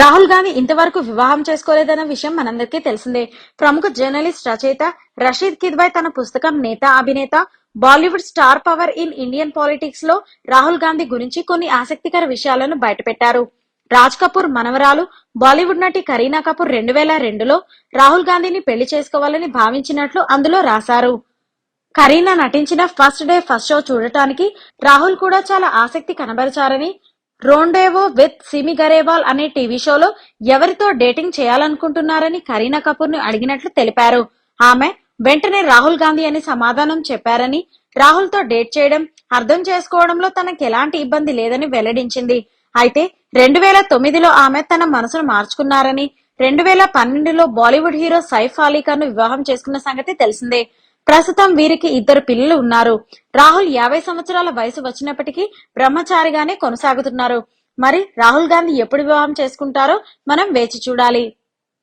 రాహుల్ గాంధీ ఇంతవరకు వివాహం చేసుకోలేదన్న విషయం మనందరికీ తెలిసిందే. ప్రముఖ జర్నలిస్ట్ రచయిత రషీద్ కిద్వాయ్ తన పుస్తకం Neta Abhineta Bollywood star power in Indian పాలిటిక్స్లో రాహుల్ గాంధీ గురించి కొన్ని ఆసక్తికర విషయాలను బయటపెట్టారు. రాజ్ కపూర్ మనవరాలు బాలీవుడ్ నటి కరీనా కపూర్ రెండు వేల రెండులో రాహుల్ గాంధీని పెళ్ళి చేసుకోవాలని భావించినట్లు అందులో రాశారు. కరీనా నటించిన ఫస్ట్ డే ఫస్ట్ షో చూడటానికి రాహుల్ కూడా చాలా ఆసక్తి కనబరిచారని రోండేవో విత్ సిమి గరేవాల్ అనే టీవీ షోలో ఎవరితో డేటింగ్ చేయాలనుకుంటున్నారని కరీనా కపూర్ను అడిగినట్లు తెలిపారు. ఆమె వెంటనే రాహుల్ గాంధీ అని సమాధానం చెప్పారని రాహుల్తో డేట్ చేయడం అర్థం చేసుకోవడంలో తనకి ఎలాంటి ఇబ్బంది లేదని వెల్లడించింది. అయితే రెండు వేల తొమ్మిదిలో ఆమె తన మనసును మార్చుకున్నారని రెండు వేల పన్నెండులో బాలీవుడ్ హీరో సైఫ్ అలీ ఖాన్ను వివాహం చేసుకున్న సంగతి తెలిసిందే. ప్రస్తుతం వీరికి ఇద్దరు పిల్లలు ఉన్నారు. రాహుల్ యాభై సంవత్సరాల వయసు వచ్చినప్పటికీ బ్రహ్మచారిగానే కొనసాగుతున్నారు. మరి రాహుల్ గాంధీ ఎప్పుడు వివాహం చేసుకుంటారో మనం వేచి చూడాలి.